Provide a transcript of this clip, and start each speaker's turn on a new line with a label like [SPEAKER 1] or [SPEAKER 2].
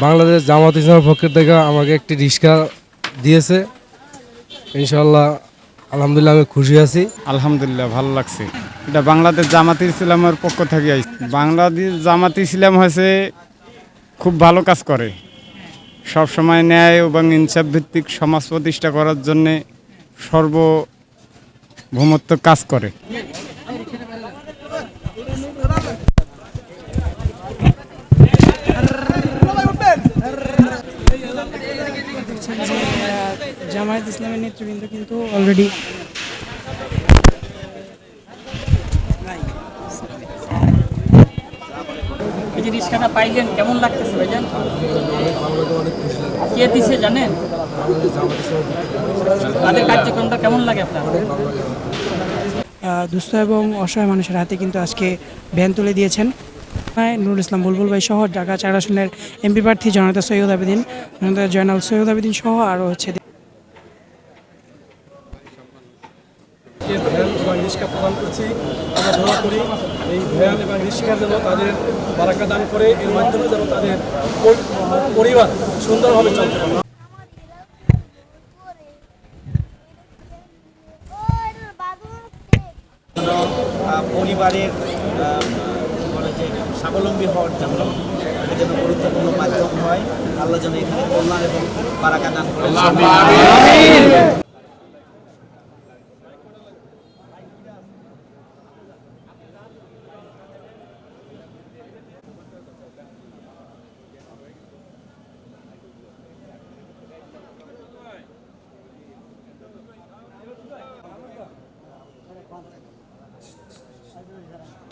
[SPEAKER 1] বাংলাদেশ জামাত ইসলামের পক্ষের থেকে আমাকে একটি রিক্সা দিয়েছে। ইনশাল্লাহ আলহামদুলিল্লাহ আমি খুশি আছি।
[SPEAKER 2] আলহামদুলিল্লাহ, ভালো লাগছে। এটা বাংলাদেশ জামাতি ইসলামের পক্ষ থেকে বাংলাদেশ জামাতি ইসলাম হয়েছে, খুব ভালো কাজ করে। সব সময় ন্যায় এবং ইনসাফ ভিত্তিক সমাজ প্রতিষ্ঠা করার জন্যে সর্বভৌমত্ব কাজ করে।
[SPEAKER 3] জামায়াত ইসলামের নেতৃবৃন্দ কিন্তু অলরেডি
[SPEAKER 4] এই যে রিক্সাটা পাইলেন কেমন লাগতেছে ভাইজান? কে দিছে জানেন? তাদের কার্যক্রমটা কেমন লাগে আপনার?
[SPEAKER 3] দুস্থ এবং অসহায় মানুষের হাতে কিন্তু আজকে ভ্যান তুলে দিয়েছেন। হ্যাঁ, নুরুল ইসলাম বুলবুল ভাই সহ ঢাকা চার আসনের এমপি প্রার্থী জনতা সৈয়দ আবেদিন জয়নাল সৈয়দ আবেদিন সহ আরও হচ্ছে
[SPEAKER 5] যে ভ্যান এবং রিক্সা প্রদান করছি। আমরা দোয়া করি এই ভ্যান এবং রিক্সা যেন তাদের বারাকা দান করে এর মাধ্যমে যেন তাদের পরিবার সুন্দরভাবে চলতে পারে।
[SPEAKER 6] পরিবারের বলে যে স্বাবলম্বী হওয়ার জন্য এটা যেন গুরুত্বপূর্ণ মাধ্যম হয় আল্লাহ যেন এখানে কল্যাণ এবং বারাকা দান করে। phenomenon. I really have.